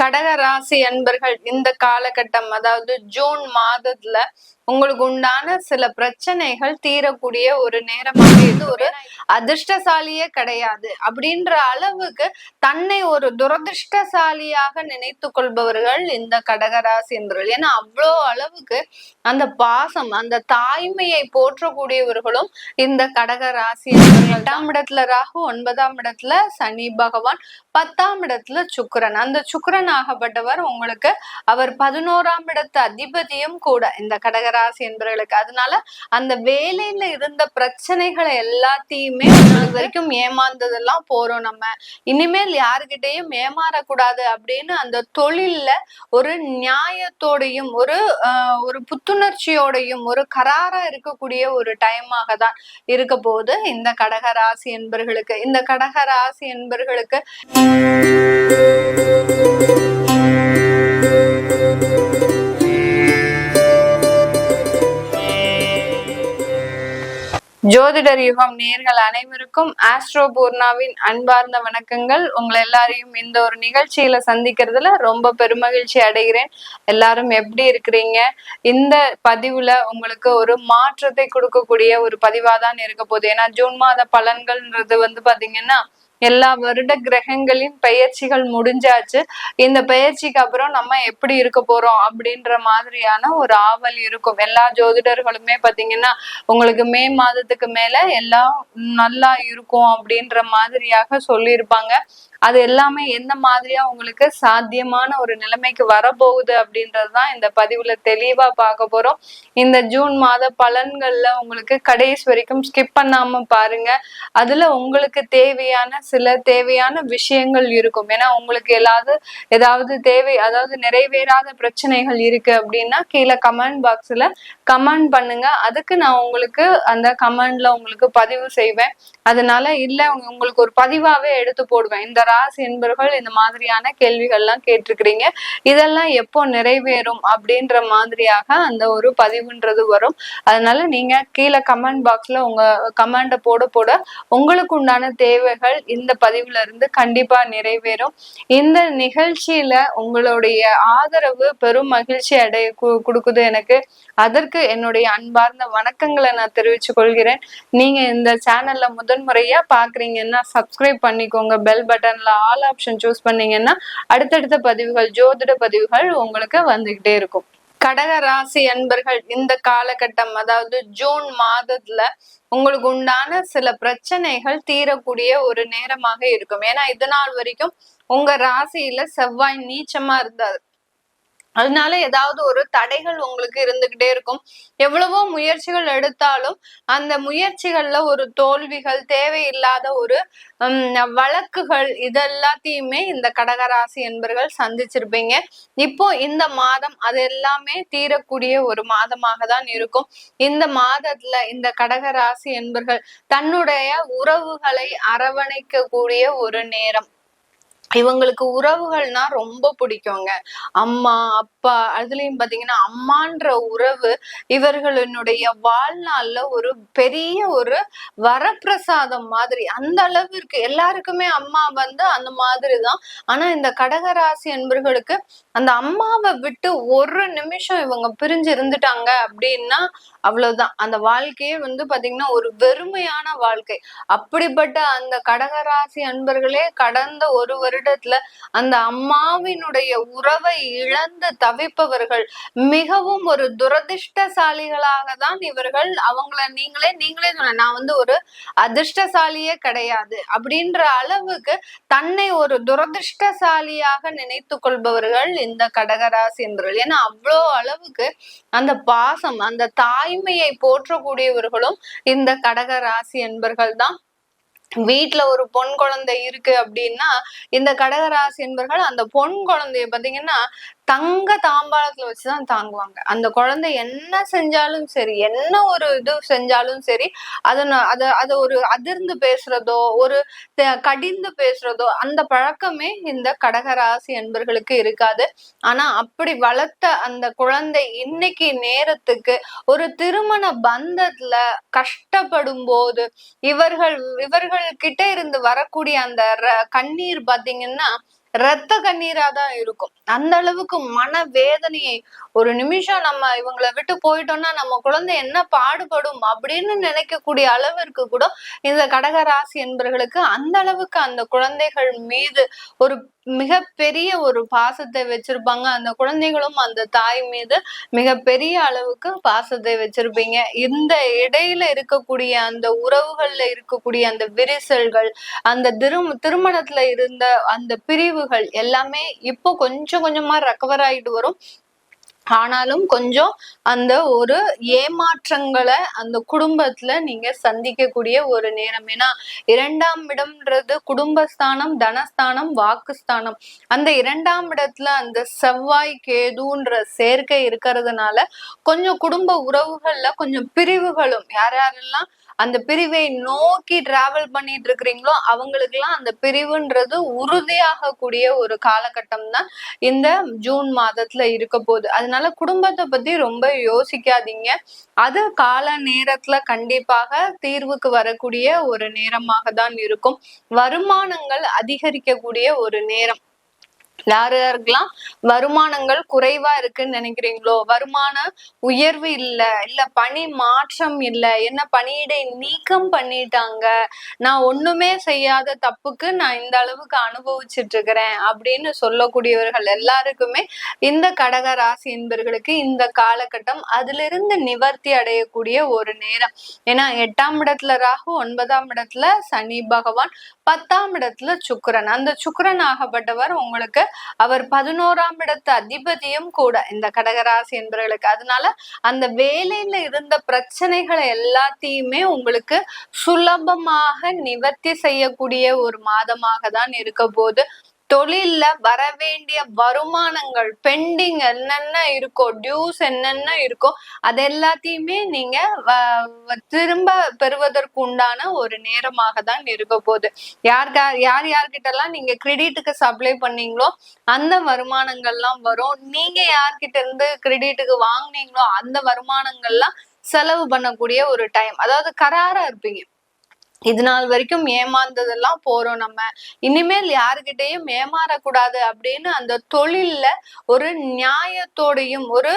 கடக ராசி அன்பர்கள் இந்த காலகட்டம் அதாவது ஜூன் மாதத்துல உங்களுக்கு உண்டான சில பிரச்சனைகள் தீரக்கூடிய ஒரு நேரமாக இது ஒரு அதிர்ஷ்டசாலியே கிடையாது. அப்படின்ற அளவுக்கு தன்னை ஒரு துரதிர்ஷ்டசாலியாக நினைத்து கொள்பவர்கள் இந்த கடகராசி என்பவர்கள் ஏன்னா அவ்வளோ அளவுக்கு அந்த பாசம் அந்த தாய்மையை போற்றக்கூடியவர்களும் இந்த கடகராசி எட்டாம் இடத்துல ராகு ஒன்பதாம் இடத்துல சனி பகவான் பத்தாம் இடத்துல சுக்கரன். அந்த சுக்கரன் ஆகப்பட்டவர் உங்களுக்கு அவர் பதினோராம் இடத்து அதிபதியும் கூட. இந்த கடகராசி என்பவர்களுக்கு அதனால அந்த வேலையில இருந்த பிரச்சனைகளை எல்லாத்தையுமே இது வரைக்கும் ஏமாந்ததெல்லாம் போறோம் நம்ம. இனிமேல் யாருகிட்டயும் ஏமாறக்கூடாது அப்படின்னு அந்த தொழில்ல ஒரு நியாயத்தோடையும் ஒரு ஒரு புத்துணர்ச்சியோடையும் ஒரு கராரா இருக்கக்கூடிய ஒரு டைமாக தான் இருக்க போது இந்த கடக ராசி என்பர்களுக்கு. இந்த கடக ராசி என்பர்களுக்கு ஜோதிடர் யுகம் நேர்கள் அனைவருக்கும் ஆஸ்ட்ரோ பூர்ணாவின் அன்பார்ந்த வணக்கங்கள். உங்களை எல்லாரையும் இந்த ஒரு நிகழ்ச்சியில சந்திக்கிறதுல ரொம்ப பெருமகிழ்ச்சி அடைகிறேன். எல்லாரும் எப்படி இருக்கிறீங்க? இந்த பதிவுல உங்களுக்கு ஒரு மாற்றத்தை கொடுக்கக்கூடிய ஒரு பதிவா தான் இருக்க போகுது. ஏன்னா ஜூன் மாத பலன்கள்ன்றது வந்து பாத்தீங்கன்னா எல்லா வருட கிரகங்களின் பயிற்சிகள் முடிஞ்சாச்சு. இந்த பயிற்சிக்கு அப்புறம் நம்ம எப்படி இருக்க போறோம் அப்படின்ற மாதிரியான ஒரு ஆவல் இருக்கும். எல்லா ஜோதிடர்களுமே பாத்தீங்கன்னா உங்களுக்கு மே மாதத்துக்கு மேல எல்லாம் நல்லா இருக்கும் அப்படின்ற மாதிரியாக சொல்லியிருப்பாங்க. அது எல்லாமே எந்த மாதிரியா உங்களுக்கு சாத்தியமான ஒரு நிலைமைக்கு வரப்போகுது அப்படின்றதுதான் இந்த பதிவுல தெளிவா பார்க்க போறோம். இந்த ஜூன் மாத பலன்கள்ல உங்களுக்கு கடைசி வரைக்கும் ஸ்கிப் பண்ணாம பாருங்க. அதுல உங்களுக்கு தேவையான சில தேவையான விஷயங்கள் இருக்கும். ஏன்னா உங்களுக்கு ஏதாவது ஏதாவது தேவை அதாவது நிறைவேறாத பிரச்சனைகள் இருக்கு அப்படின்னா கீழே கமெண்ட் பாக்ஸ்ல கமெண்ட் பண்ணுங்க. அதுக்கு நான் உங்களுக்கு அந்த கமெண்ட்ல உங்களுக்கு பதிவு செய்வேன். அதனால இல்ல உங்களுக்கு ஒரு பதிவாவே எடுத்து போடுவேன். இந்த ராசி என்பவர்கள் இந்த மாதிரியான கேள்விகள்லாம் கேட்டிருக்கிறீங்க. இதெல்லாம் எப்போ நிறைவேறும் அப்படின்ற மாதிரியாக அந்த ஒரு பதிவுன்றது வரும். அதனால நீங்க கீழே கமெண்ட் பாக்ஸ்ல உங்க கமெண்ட போட போட உங்களுக்கு உண்டான தேவைகள் இந்த பதிவுல இருந்து கண்டிப்பா நிறைவேறும். இந்த நிகழ்ச்சியில உங்களுடைய ஆதரவு பெரும் மகிழ்ச்சி அடைய கு- கொடுக்குது எனக்கு. அதற்கு என்னுடைய அன்பார்ந்த வணக்கங்களை நான் தெரிவிச்சு கொள்கிறேன். நீங்க இந்த சேனல்ல முதன் முறையா பாக்குறீங்கன்னா சப்ஸ்கிரைப் பண்ணிக்கோங்க. பெல் பட்டன்ல ஆல் ஆப்ஷன் சூஸ் பண்ணீங்கன்னா அடுத்தடுத்த பதிவுகள் ஜோதிட பதிவுகள் உங்களுக்கு வந்துகிட்டே இருக்கும். கடக ராசி அன்பர்கள் இந்த காலகட்டம் அதாவது ஜூன் மாதத்துல உங்களுக்கு உண்டான சில பிரச்சனைகள் தீரக்கூடிய ஒரு நேரமாக இருக்கும். ஏன்னா இது நாள் வரைக்கும் உங்க ராசியில செவ்வாய் நீச்சமா இருந்தாரு. அதனால ஏதாவது ஒரு தடைகள் உங்களுக்கு இருந்துகிட்டே இருக்கும். எவ்வளவோ முயற்சிகள் எடுத்தாலும் அந்த முயற்சிகள்ல ஒரு தோல்விகள் தேவையில்லாத ஒரு ஹம், வழக்குகள் இதெல்லாத்தையுமே இந்த கடகராசி என்பர்கள் சந்திச்சிருப்பீங்க. இப்போ இந்த மாதம் அது எல்லாமே தீரக்கூடிய ஒரு மாதமாக தான் இருக்கும். இந்த மாதத்துல இந்த கடகராசி என்பர்கள் தன்னுடைய உறவுகளை அரவணைக்கக்கூடிய ஒரு நேரம். இவங்களுக்கு உறவுகள்னா ரொம்ப பிடிக்குங்க. அம்மா அப்பா அதுலயும் பாத்தீங்கன்னா அம்மான்ற உறவு இவர்களினுடைய வாழ்நாள்ல ஒரு பெரிய ஒரு வரப்பிரசாதம் மாதிரி. அந்த அளவிற்கு எல்லாருக்குமே அம்மா வந்து அந்த மாதிரிதான். ஆனா இந்த கடகராசி என்பர்களுக்கு அந்த அம்மாவை விட்டு ஒரு நிமிஷம் இவங்க பிரிஞ்சு இருந்துட்டாங்க அப்படின்னா அவ்வளவுதான். அந்த வாழ்க்கையே வந்து பாத்தீங்கன்னா ஒரு வெறுமையான வாழ்க்கை. அப்படிப்பட்ட அந்த கடகராசி அன்பர்களே கடந்த ஒரு வருடத்துல அந்த அம்மாவினுடைய உறவை இழந்து தவிப்பவர்கள் மிகவும் ஒரு துரதிர்ஷ்டசாலிகளாக தான் இவர்கள் அவங்கள நீங்களே நீங்களே சொன்ன நான் வந்து ஒரு அதிர்ஷ்டசாலியே கிடையாது. அப்படின்ற அளவுக்கு தன்னை ஒரு துரதிர்ஷ்டசாலியாக நினைத்து கொள்பவர்கள் இந்த கடகராசி என்பவர்கள் ஏன்னா அவ்வளோ அளவுக்கு அந்த பாசம் அந்த தாய் தாய்மையை போற்றக்கூடியவர்களும் இந்த கடக ராசி என்பர்கள் தான். வீட்டுல ஒரு பொன் குழந்தை இருக்கு அப்படின்னா இந்த கடகராசி என்பர்கள் அந்த பொன் குழந்தைய பாத்தீங்கன்னா தங்க தாம்பாளத்துல வச்சுதான் தாங்குவாங்க. அந்த குழந்தை என்ன செஞ்சாலும் சரி என்ன ஒரு இது செஞ்சாலும் சரி அதை அதை அத ஒரு அதிர்ந்து பேசுறதோ ஒரு கடிந்து பேசுறதோ அந்த பழக்கமே இந்த கடகராசி என்பர்களுக்கு இருக்காது. ஆனா அப்படி வளர்த்த அந்த குழந்தை இன்னைக்கு நேரத்துக்கு ஒரு திருமண பந்தத்துல கஷ்டப்படும் போது இவர்கள் இவர்கள் கிட்ட இருந்து வரக்கூடிய அந்த கண்ணீர் பாத்தீங்கன்னா ரத்த கண்ணீரா தான் இருக்கும். அந்த அளவுக்கு மன வேதனையை ஒரு நிமிஷம் நம்ம இவங்களை விட்டு போயிட்டோம்னா நம்ம குழந்தை என்ன பாடுபடும் அப்படின்னு நினைக்கக்கூடிய அளவிற்கு கூட இந்த கடகராசி என்பவர்களுக்கு அந்த அளவுக்கு அந்த குழந்தைகள் மீது ஒரு மிகப்பெரிய ஒரு பாசத்தை வச்சிருப்பாங்க. அந்த குழந்தைகளும் அந்த தாய் மீது மிகப்பெரிய அளவுக்கு பாசத்தை வச்சிருப்பீங்க. இந்த இடையில இருக்கக்கூடிய அந்த உறவுகள்ல இருக்கக்கூடிய அந்த விரிசல்கள் அந்த திரும் திருமணத்துல இருந்த அந்த பிரிவுகள் எல்லாமே இப்போ கொஞ்சம் கொஞ்சமா ரெக்கவர் ஆயிட்டு வரும். ஆனாலும் கொஞ்சம் அந்த ஒரு ஏமாற்றங்களை அந்த குடும்பத்துல நீங்க சந்திக்கக்கூடிய ஒரு நேரம். ஏன்னா இரண்டாம் இடம்ன்றது குடும்பஸ்தானம் தனஸ்தானம் வாக்குஸ்தானம். அந்த இரண்டாம் இடத்துல அந்த செவ்வாய் கேதுன்ற சேர்க்கை இருக்கிறதுனால கொஞ்சம் குடும்ப உறவுகள்ல கொஞ்சம் பிரிவுகளும் யார் யாரெல்லாம் அந்த பிரிவை நோக்கி டிராவல் பண்ணிட்டு இருக்கிறீங்களோ அவங்களுக்கு எல்லாம் அந்த பிரிவுன்றது உறுதியாக கூடிய ஒரு காலகட்டம் தான் இந்த ஜூன் மாதத்துல இருக்க போகுது. அதனால குடும்பத்தை பத்தி ரொம்ப யோசிக்காதீங்க. அது கால நேரத்துல கண்டிப்பாக தீர்வுக்கு வரக்கூடிய ஒரு நேரமாக தான் இருக்கும். வருமானங்கள் அதிகரிக்கக்கூடிய ஒரு நேரம். யார் யாருக்கெல்லாம் வருமானங்கள் குறைவா இருக்குன்னு நினைக்கிறீங்களோ வருமான உயர்வு இல்ல இல்ல பணி மாற்றம் இல்ல என்ன பணியிடை நீக்கம் பண்ணிட்டாங்க நான் ஒண்ணுமே செய்யாத தப்புக்கு நான் இந்த அளவுக்கு அனுபவிச்சுட்டு இருக்கிறேன் அப்படின்னு சொல்லக்கூடியவர்கள் எல்லாருக்குமே இந்த கடக ராசி என்பர்களுக்கு இந்த காலகட்டம் அதிலிருந்து நிவர்த்தி அடையக்கூடிய ஒரு நேரம். ஏன்னா எட்டாம் இடத்துல ராகு ஒன்பதாம் இடத்துல சனி பகவான் பத்தாம் இடத்துல சுக்கரன். அந்த சுக்கரன் ஆகப்பட்டவர் உங்களுக்கு அவர் பதினோராம் இடத்து அதிபதியும் கூட இந்த கடகராசி என்பவர்களுக்கு அதனால அந்த வேலையில இருந்த பிரச்சனைகளை எல்லாத்தையுமே உங்களுக்கு சுலபமாக நிவர்த்தி செய்யக்கூடிய ஒரு மாதமாக தான் இருக்க போது தொழில்ல வர வேண்டிய வருமானங்கள் பெண்டிங் என்னென்ன இருக்கோ டியூஸ் என்னென்ன இருக்கோ அது எல்லாத்தையுமே நீங்க திரும்ப பெறுவதற்கு உண்டான ஒரு நேரமாக தான் இருக்க போகுது. யார் யார் யார்கிட்ட எல்லாம் நீங்க கிரெடிட்டுக்கு சப்ளை பண்ணீங்களோ அந்த வருமானங்கள்லாம் வரும். நீங்க யார்கிட்ட இருந்து கிரெடிட்டுக்கு வாங்கினீங்களோ அந்த வருமானங்கள்லாம் செலவு பண்ணக்கூடிய ஒரு டைம் அதாவது கராரா இருப்பீங்க. இது நாள் வரைக்கும் ஏமாந்ததெல்லாம் போறோம் நம்ம. இனிமேல் யாருக்கிட்டையும் ஏமாறக்கூடாது அப்படின்னு அந்த தொழில்ல ஒரு நியாயத்தோடையும் ஒரு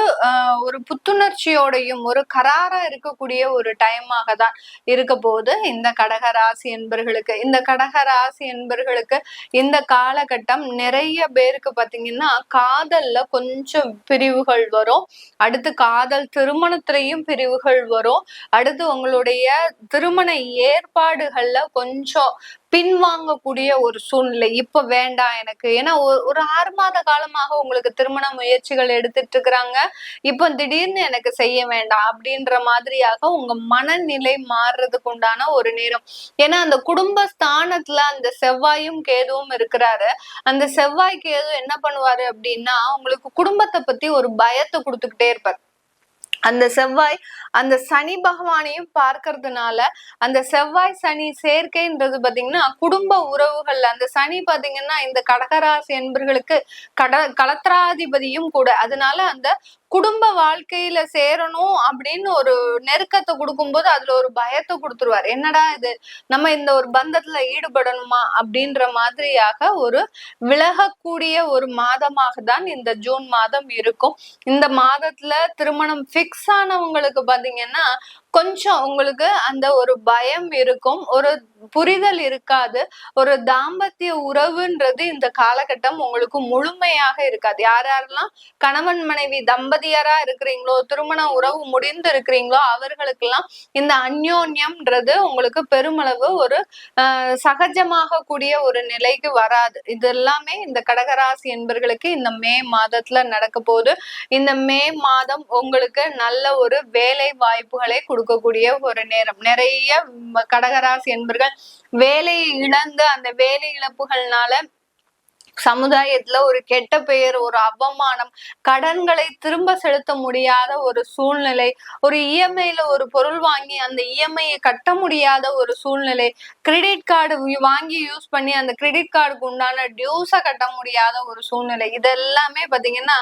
ஒரு புத்துணர்ச்சியோடையும் ஒரு கராரா இருக்கக்கூடிய ஒரு டைமாக தான் இருக்க போது இந்த கடக ராசி என்பர்களுக்கு இந்த கடக ராசி என்பர்களுக்கு இந்த காலகட்டம் நிறைய பேருக்கு பாத்தீங்கன்னா காதல்ல கொஞ்சம் பிரிவுகள் வரும். அடுத்து காதல் திருமணத்திலையும் பிரிவுகள் வரும். அடுத்து உங்களுடைய திருமண ஏற்பாடு ஏற்பாடுகள்ல கொஞ்சம் பின்வாங்கக்கூடிய ஒரு சூழ்நிலை. இப்ப வேண்டாம் எனக்கு. ஏன்னா ஒரு ஆறு மாத காலமாக உங்களுக்கு திருமண முயற்சிகள் எடுத்துட்டு இருக்கிறாங்க. இப்போ திடீர்னு எனக்கு செய்ய வேண்டாம் அப்படின்ற மாதிரியாக உங்க மனநிலை மாறுறதுக்கு உண்டான ஒரு நேரம். ஏன்னா அந்த குடும்ப ஸ்தானத்துல அந்த செவ்வாயும் கேதுவும் இருக்கிறாரு. அந்த செவ்வாய் கேது என்ன பண்ணுவாரு அப்படின்னா உங்களுக்கு குடும்பத்தை பத்தி ஒரு பயத்தை கொடுத்துக்கிட்டே இருப்பார். அந்த செவ்வாய் அந்த சனி பகவானையும் பார்க்கறதுனால அந்த செவ்வாய் சனி சேர்க்கைன்றது பாத்தீங்கன்னா குடும்ப உறவுகள்ல அந்த சனி பாத்தீங்கன்னா இந்த கடகராசி என்பர்களுக்கு கட கலத்திராதிபதியும் கூட. அதனால அந்த குடும்ப வாழ்க்கையில சேரணும் அப்படின்னு ஒரு நெருக்கத்தை கொடுக்கும்போது அதுல ஒரு பயத்தை கொடுத்துருவார். என்னடா இது? நம்ம இந்த ஒரு பந்தத்துல ஈடுபடணுமா? அப்படின்ற மாதிரியாக ஒரு விலகக்கூடிய ஒரு மாதமாக தான் இந்த ஜூன் மாதம் இருக்கும். இந்த மாதத்துல திருமணம் பிக்ஸ் ஆனவங்களுக்கு பாத்தீங்கன்னா கொஞ்சம் உங்களுக்கு அந்த ஒரு பயம் இருக்கும். ஒரு புரிதல் இருக்காது. ஒரு தாம்பத்திய உறவுன்றது இந்த காலகட்டம் உங்களுக்கு முழுமையாக இருக்காது. யார் யாரெல்லாம் கணவன் மனைவி தம்பதியரா இருக்கிறீங்களோ திருமண உறவு முடிந்து இருக்கிறீங்களோ அவர்களுக்கெல்லாம் இந்த அந்யோன்யம்ன்றது உங்களுக்கு பெருமளவு ஒரு சகஜமாக கூடிய ஒரு நிலைக்கு வராது. இது எல்லாமே இந்த கடகராசி என்பர்களுக்கு இந்த மே மாதத்துல நடக்க போகுது. இந்த மே மாதம் உங்களுக்கு நல்ல ஒரு வேலை வாய்ப்புகளை கொடுக்கக்கூடிய ஒரு நேரம். நிறைய கடகராசி என்பர்கள் வேலையை இழந்து அந்த வேலை இழப்புகள்னால சமுதாயத்துல ஒரு கெட்ட பெயர் ஒரு அவமானம் கடன்களை திரும்ப செலுத்த முடியாத ஒரு சூழ்நிலை ஒரு இஎம்ஐல ஒரு பொருள் வாங்கி அந்த இஎம்ஐயை கட்ட முடியாத ஒரு சூழ்நிலை கிரெடிட் கார்டு வாங்கி யூஸ் பண்ணி அந்த கிரெடிட் கார்டுக்கு உண்டான டியூஸை கட்ட முடியாத ஒரு சூழ்நிலை. இதெல்லாமே பாத்தீங்கன்னா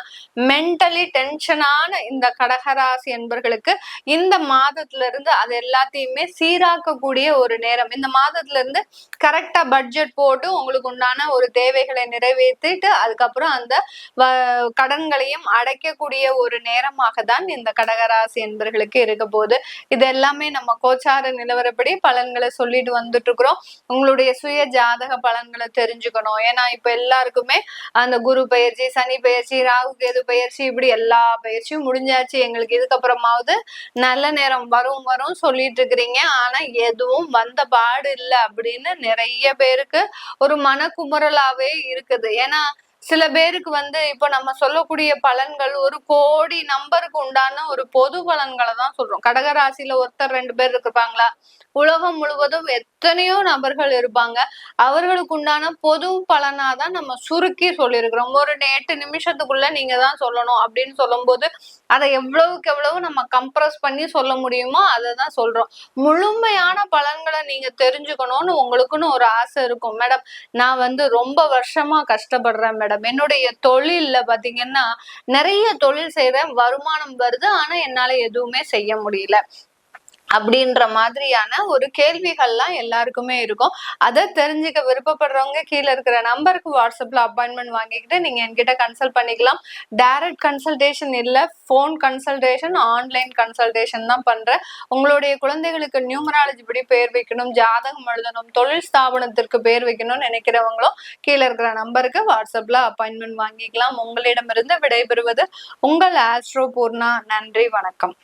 மென்டலி டென்ஷனான இந்த கடகராசி என்பர்களுக்கு இந்த மாதத்துல இருந்து அது எல்லாத்தையுமே சீராக்கக்கூடிய ஒரு நேரம். இந்த மாதத்துல இருந்து கரெக்டா பட்ஜெட் போட்டு உங்களுக்கு உண்டான ஒரு தேவைகளை நிறைவேற்றிட்டு அதுக்கப்புறம் அந்த வ- கடன்களையும் அடைக்கக்கூடிய ஒரு நேரமாக தான் இந்த கடகராசி என்பர்களுக்கு இருக்க போகுது. இது எல்லாமே நம்ம கோச்சார நிலவரப்படி பலன்களை சொல்லிட்டு வந்துட்டு இருக்கிறோம் உங்களுடைய சுய ஜாதக பலன்களை தெரிஞ்சுக்கணும். ஏன்னா இப்ப எல்லாருக்குமே அந்த குரு பயிற்சி சனி பயிற்சி ராகு கேது பயிற்சி இப்படி எல்லா பயிற்சியும் முடிஞ்சாச்சு. எங்களுக்கு இதுக்கப்புறமாவது நல்ல நேரம் வரும் வரும் சொல்லிட்டு இருக்கிறீங்க ஆனா எதுவும் வந்த பாடு இல்லை அப்படின்னு நிறைய பேருக்கு ஒரு மனக்குமுறலாவே இருக்குது ஏன்னா சில பேருக்கு வந்து இப்போ நம்ம சொல்லக்கூடிய பலன்கள் ஒரு கோடி நம்பருக்கு உண்டான ஒரு பொது பலன்களை தான் சொல்றோம். கடகராசியில ஒருத்தர் ரெண்டு பேர் இருப்பாங்களா உலகம் முழுவதும் எத்தனையோ நபர்கள் இருப்பாங்க. அவர்களுக்கு உண்டான பொது பலனா தான் நம்ம சுருக்கி சொல்லியிருக்கிறோம். ஒரு எட்டு நிமிஷத்துக்குள்ள நீங்க தான் சொல்லணும் அப்படின்னு சொல்லும் போது அதை எவ்வளவுக்கு எவ்வளவு நம்ம கம்ப்ரஸ் பண்ணி சொல்ல முடியுமோ அதை தான் சொல்றோம். முழுமையான பலன்களை நீங்க தெரிஞ்சுக்கணும்னு உங்களுக்குன்னு ஒரு ஆசை இருக்கும். மேடம் நான் வந்து ரொம்ப வருஷமா கஷ்டப்படுறேன் மேடம். மேடம். என்னுடைய தொழில்ல பாத்தீங்கன்னா நிறைய தொழில் செய்யறேன் வருமானம் வருது. ஆனா என்னால எதுவுமே செய்ய முடியல. அப்படின்ற மாதிரியான ஒரு கேள்விகள்லாம் எல்லாருக்குமே இருக்கும். அதை தெரிஞ்சுக்க விருப்பப்படுறவங்க கீழே இருக்கிற நம்பருக்கு வாட்ஸ்அப்ல அப்பாயின்மெண்ட் வாங்கிக்கிட்டு நீங்க என்கிட்ட கன்சல்ட் பண்ணிக்கலாம். டைரக்ட் கன்சல்டேஷன் இல்லை ஃபோன் கன்சல்டேஷன் ஆன்லைன் கன்சல்டேஷன் தான் பண்றேன். உங்களுடைய குழந்தைகளுக்கு நியூமராலஜி படி பேர் வைக்கணும் ஜாதகம் எழுதணும் தொழில் ஸ்தாபனத்திற்கு பேர் வைக்கணும்னு நினைக்கிறவங்களும் கீழே இருக்கிற நம்பருக்கு வாட்ஸ்அப்ல அப்பாயின்மெண்ட் வாங்கிக்கலாம். உங்களிடமிருந்து விடைபெறுவது உங்கள் ஆஸ்ட்ரோ பூர்ணா நன்றி வணக்கம்.